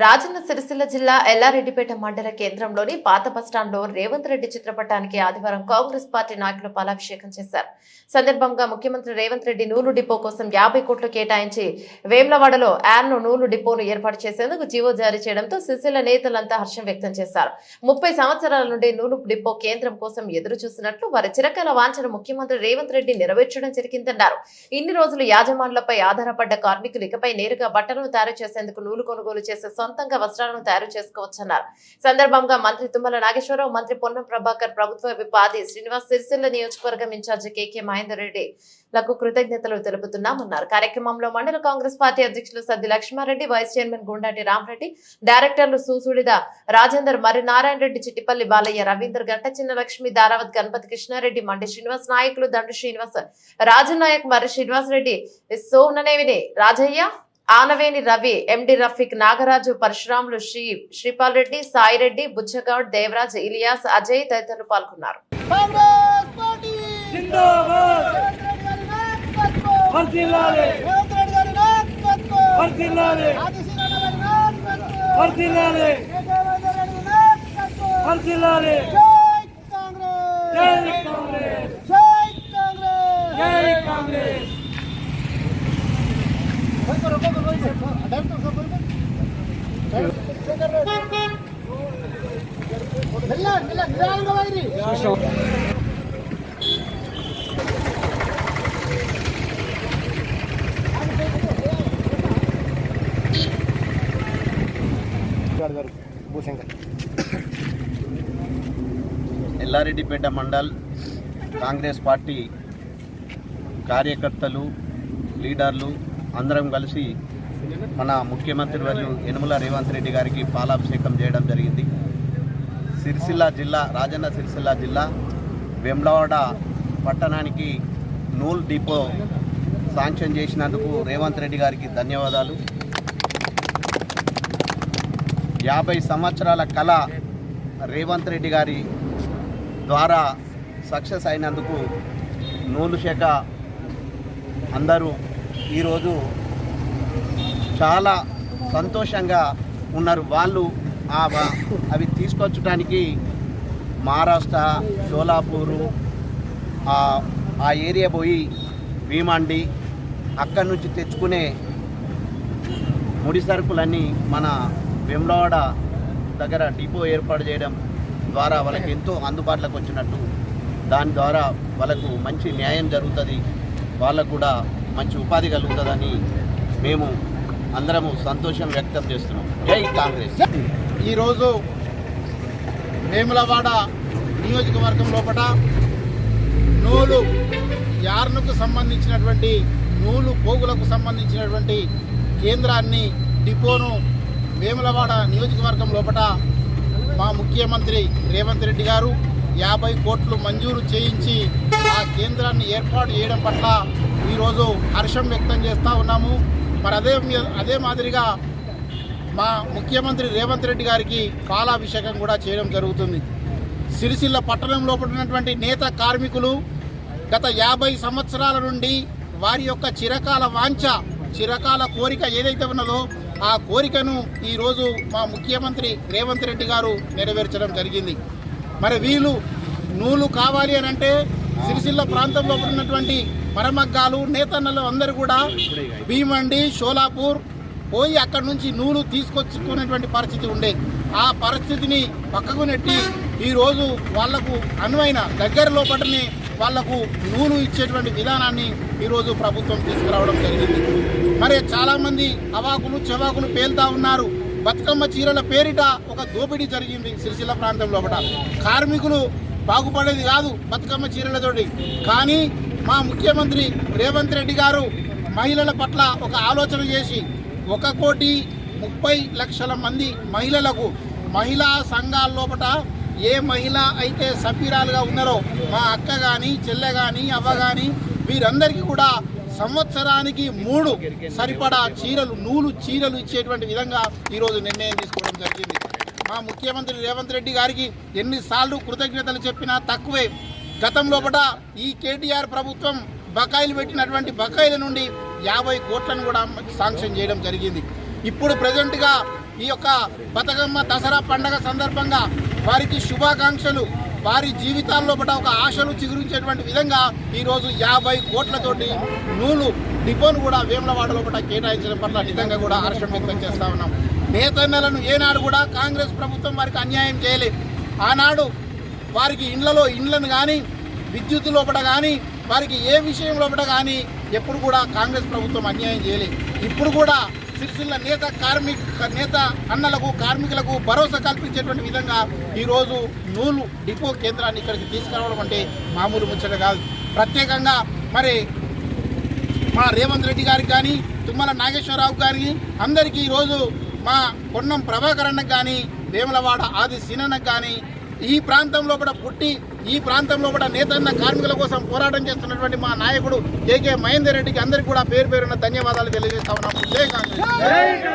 రాజన్న సిరిసిల్ల జిల్లా ఎల్లారెడ్డిపేట మండల కేంద్రంలోని పాత బస్టాండ్లో రేవంత్ రెడ్డి చిత్రపటానికి ఆదివారం కాంగ్రెస్ పార్టీ నాయకులు పాలాభిషేకం చేశారు. సందర్భంగా ముఖ్యమంత్రి రేవంత్ రెడ్డి నూలు డిపో కోసం యాభై కోట్లు కేటాయించి వేమ్లవాడలో యార్ను నూలు డిపోను ఏర్పాటు చేసేందుకు జీవో జారీ చేయడంతో సిరిసిల్ల నేతలంతా హర్షం వ్యక్తం చేశారు. ముప్పై సంవత్సరాల నుండి నూలు డిపో కేంద్రం కోసం ఎదురు చూసినట్లు వారి చిరకాల వాంఛన ముఖ్యమంత్రి రేవంత్ రెడ్డి నెరవేర్చడం జరిగిందన్నారు. ఇన్ని రోజులు యాజమానులపై ఆధారపడ్డ కార్మికులు ఇకపై నేరుగా బట్టలను తయారు చేసేందుకు నూలు కొనుగోలు చేసే సొంతంగా వస్త్రాలను తయారు చేసుకోవచ్చన్నారు. సందర్భంగా మంత్రి తుమ్మల నాగేశ్వరరావు మంత్రి పొన్నం ప్రభాకర్ ప్రభుత్వ విపాది శ్రీనివాస్ సిరిసిల్ల నియోజకవర్గం ఇన్ఛార్జి కేకే మహేందర్ రెడ్డి లకు కృతజ్ఞతలు తెలుపుతున్నామన్నారు. కార్యక్రమంలో మండల కాంగ్రెస్ పార్టీ అధ్యక్షులు సద్ది లక్ష్మారెడ్డి వైస్ చైర్మన్ గుండాటి రామరెడ్డి డైరెక్టర్లు సూసుడిద రాజేందర్ మరి నారాయణ రెడ్డి చిట్టిపల్లి బాలయ్య రవీందర్ గంట చిన్న లక్ష్మి దారావత్ గణపతి కృష్ణారెడ్డి మండి శ్రీనివాస్ నాయకులు దండు శ్రీనివాస్ రాజనాయక్ మరి శ్రీనివాస్ రెడ్డి సోమననేవిని రాజయ్య ఆనవేని రవి ఎండి రఫీక్ నాగరాజు పరశురాములు శ్రీ శ్రీపాల్ రెడ్డి సాయి రెడ్డి బుచ్చగౌడ్ దేవరాజ్ ఇలియాస్ అజయ్ తదితరులు పాల్గొన్నారు. కాంగ్రెస్ పార్టీ జిందాబాద్ వర్ధిల్లాలి రేవంత్ రెడ్డి గారి నాయకత్వం వర్ధిల్లాలి ఆదిశీలన గారి నాయకత్వం వర్ధిల్లాలి రేవంత్ రెడ్డి నాయకత్వం వర్ధిల్లాలి జై కాంగ్రెస్ జై కాంగ్రెస్ జై కాంగ్రెస్ జై కాంగ్రెస్ మెల్ల మెల్ల నిదానంగా వైరి ఎల్లారెడ్డిపేట మండల్ కాంగ్రెస్ పార్టీ కార్యకర్తలు లీడర్లు అందరం కలిసి మన ముఖ్యమంత్రి వర్యులు యనుమల రేవంత్ రెడ్డి గారికి పాలాభిషేకం చేయడం జరిగింది. సిరిసిల్ల జిల్లా రాజన్న సిరిసిల్ల జిల్లా వెమ్లవాడ పట్టణానికి నూల్ డిపో శాంక్షన్ చేసినందుకు రేవంత్ రెడ్డి గారికి ధన్యవాదాలు. యాభై సంవత్సరాల కళ రేవంత్ రెడ్డి గారి ద్వారా సక్సెస్ అయినందుకు నూలు శాఖ అందరూ ఈరోజు చాలా సంతోషంగా ఉన్నారు. వాళ్ళు అవి తీసుకొచ్చడానికి మహారాష్ట్ర షోలాపూరు ఆ ఆ ఏరియా పోయి భీమండి అక్కడి నుంచి తెచ్చుకునే ముడి సరుకులన్నీ మన వెమ్లవాడ దగ్గర డిపో ఏర్పాటు చేయడం ద్వారా వాళ్ళకి ఎంతో అందుబాటులోకి వచ్చినట్టు దాని ద్వారా వాళ్ళకు మంచి న్యాయం జరుగుతుంది. వాళ్ళకు కూడా మంచి ఉపాధి కలుగుతుందని మేము అందరము సంతోషం వ్యక్తం చేస్తున్నాం. జై కాంగ్రెస్. ఈరోజు వేములవాడ నియోజకవర్గం లోపల నూలు యార్నుకు సంబంధించినటువంటి నూలు పోగులకు సంబంధించినటువంటి కేంద్రాన్ని డిపోను వేములవాడ నియోజకవర్గం లోపల మా ముఖ్యమంత్రి రేవంత్ రెడ్డి గారు యాభై కోట్లు మంజూరు చేయించి ఆ కేంద్రాన్ని ఏర్పాటు చేయడం పట్ల ఈరోజు హర్షం వ్యక్తం చేస్తూ ఉన్నాము. మరి అదే మీ- అదే మాదిరిగా మా ముఖ్యమంత్రి రేవంత్ రెడ్డి గారికి పాలాభిషేకం కూడా చేయడం జరుగుతుంది. సిరిసిల్ల పట్టణంలో ఉన్నటువంటి నేత కార్మికులు గత యాభై సంవత్సరాల నుండి వారి యొక్క చిరకాల వాంఛ చిరకాల కోరిక ఏదైతే ఉన్నదో ఆ కోరికను ఈరోజు మా ముఖ్యమంత్రి రేవంత్ రెడ్డి గారు నెరవేర్చడం జరిగింది. మరి వీళ్ళు నూలు కావాలి అని అంటే సిరిసిల్ల ప్రాంతంలో ఉన్నటువంటి మరమగ్గాలు నేతన్నలు అందరూ కూడా భీమండి షోలాపూర్ పోయి అక్కడి నుంచి నూలు తీసుకొచ్చుకునేటువంటి పరిస్థితి ఉండే. ఆ పరిస్థితిని పక్కకు నెట్టి ఈరోజు వాళ్ళకు అనువైన దగ్గర లోపలనే వాళ్ళకు నూలు ఇచ్చేటువంటి విధానాన్ని ఈరోజు ప్రభుత్వం తీసుకురావడం జరిగింది. మరి చాలామంది అవాకులు చెవాకులు పేలుతా ఉన్నారు. బతుకమ్మ చీరల పేరిట ఒక దోపిడీ జరిగింది సిరిసిల్ల ప్రాంతం లోపల. కార్మికులు బాగుపడేది కాదు బతుకమ్మ చీరలతోటి. కానీ మా ముఖ్యమంత్రి రేవంత్ రెడ్డి గారు మహిళల పట్ల ఒక ఆలోచన చేసి ఒక కోటి ముప్పై లక్షల మంది మహిళలకు మహిళా సంఘాల లోపల ఏ మహిళ అయితే సభ్యురాలుగా ఉన్నారో మా అక్క కానీ చెల్లె కానీ అవ్వ కానీ వీరందరికీ కూడా సంవత్సరానికి మూడు సరిపడా చీరలు నూలు చీరలు ఇచ్చేటువంటి విధంగా ఈరోజు నిర్ణయం తీసుకోవడం జరిగింది. మా ముఖ్యమంత్రి రేవంత్ రెడ్డి గారికి ఎన్నిసార్లు కృతజ్ఞతలు చెప్పినా తక్కువే. గతం లోపల ఈ కేటీఆర్ ప్రభుత్వం బకాయిలు పెట్టినటువంటి బకాయిల నుండి యాభై కోట్లను కూడా శాంక్షన్ చేయడం జరిగింది. ఇప్పుడు ప్రజెంట్గా ఈ యొక్క బతుకమ్మ దసరా పండగ సందర్భంగా వారికి శుభాకాంక్షలు. వారి జీవితాల్లో పట ఒక ఆశలు చిగురించేటువంటి విధంగా ఈరోజు యాభై కోట్లతోటి నూలు డిపోను కూడా వేములవాడ లోపల కేటాయించడం పట్ల నిజంగా కూడా హర్షం వ్యక్తం చేస్తా ఉన్నాం. నేతన్నలను ఏనాడు కూడా కాంగ్రెస్ ప్రభుత్వం వారికి అన్యాయం చేయలేదు ఆనాడు వారికి ఇండ్లలో ఇండ్లను కానీ విద్యుత్ లోపల కానీ వారికి ఏ విషయం లోపల కానీ ఎప్పుడు కూడా కాంగ్రెస్ ప్రభుత్వం అన్యాయం చేయలేదు ఇప్పుడు కూడా సిరిసిల్ల నేత కార్మిక నేత అన్నలకు కార్మికులకు భరోసా కల్పించేటువంటి విధంగా ఈరోజు నూలు డిపో కేంద్రాన్ని ఇక్కడికి తీసుకురావడం అంటే మామూలు ముచ్చట కాదు. ప్రత్యేకంగా మరి మా రేవంత్ రెడ్డి గారికి కానీ తుమ్మల నాగేశ్వరరావు గారికి అందరికీ ఈరోజు మా పొన్నం ప్రభాకరన్నకు కానీ వేములవాడ ఆది సీనన్నకు కానీ ఈ ప్రాంతంలో కూడా పుట్టి ఈ ప్రాంతంలో కూడా నేతన్న కార్మికుల కోసం పోరాటం చేస్తున్నటువంటి మా నాయకుడు కేకే మహేందర్ రెడ్డికి అందరికీ కూడా పేరు పేరున్న ధన్యవాదాలు తెలియజేస్తా ఉన్నాము జై కాంగ్రెస్.